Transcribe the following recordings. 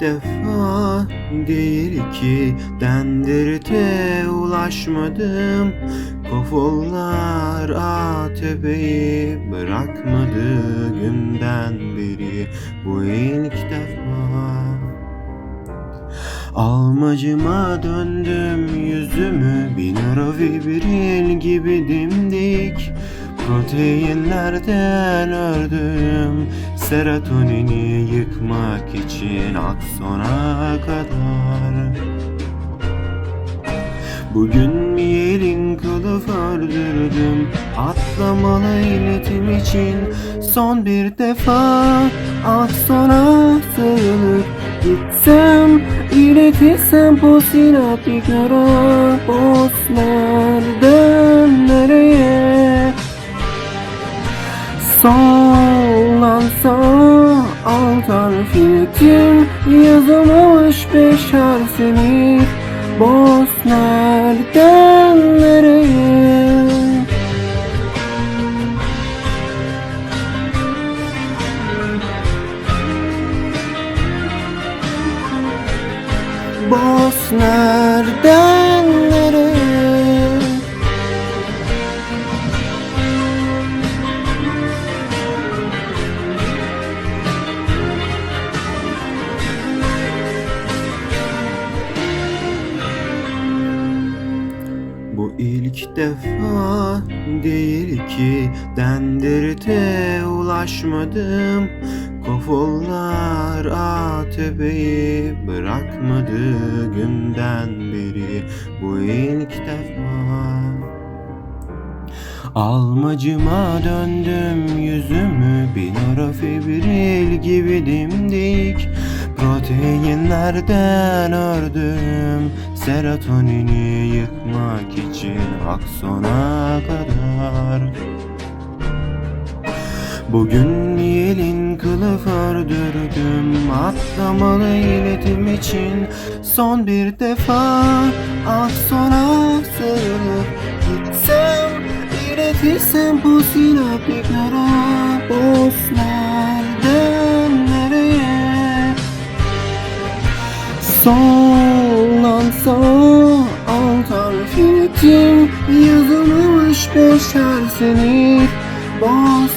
defa değil ki dendirte ulaşmadım. Kofollar ATP'yi bırakmadı günden beri Bu ilk defa. Almacıma döndüm yüzümü Bin viril gibi dimdik. Proteinlerden ördüm Serotonini yıkmak için aksona kadar. Bugün miyelin kılıf ördürdüm Atlamalı iletim için Son bir defa Aksona sarılıp gitsem İletirsem posinatikara Boz nereden nereye? Soldan harfiletim Yazılmamış beş harfini Boz nereden nereye? Boz nereden defa değil ki dendirte ulaşmadım. Kofollar ATP'yi bırakmadı günden beri Bu ilk defa. Almacıma döndüm yüzümü Bin fibril gibi dimdik. Proteinlerden ördüm Serotonini için aksona kadar. Bugün yelin kılıf ördürdüm. Atlamalı iletim için Son bir defa. Aksona sarılıp gitsem İletirsem bu sinapliklara Boz nereden nereye? Soldan sağa alt harfinetim Yazılmış beş harfini Boz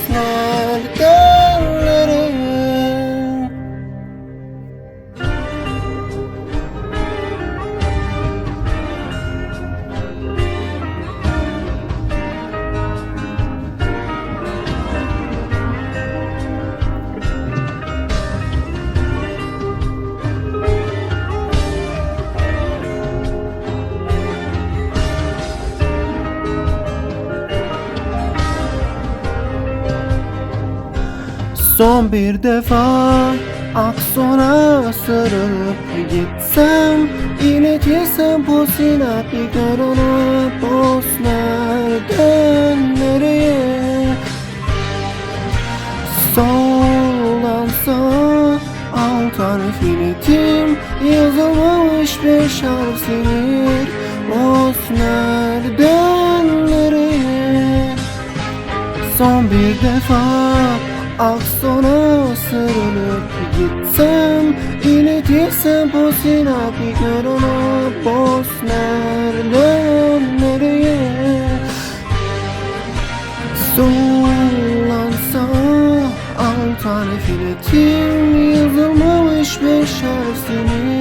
Son bir defa aksona sarılıp gitsem İletirsem bu sinaplik arana Boz nereden nereye? Soldan sağa alt harf iletim Yazılmamış beş harf sinir Boz nereden nereye? Son bir defa Ah sona sarılıp gitsem İletilsem bu zina bir gün ona Boz nereden nereye? Sollansa al tarifin etim Yazılmamış beşer senin.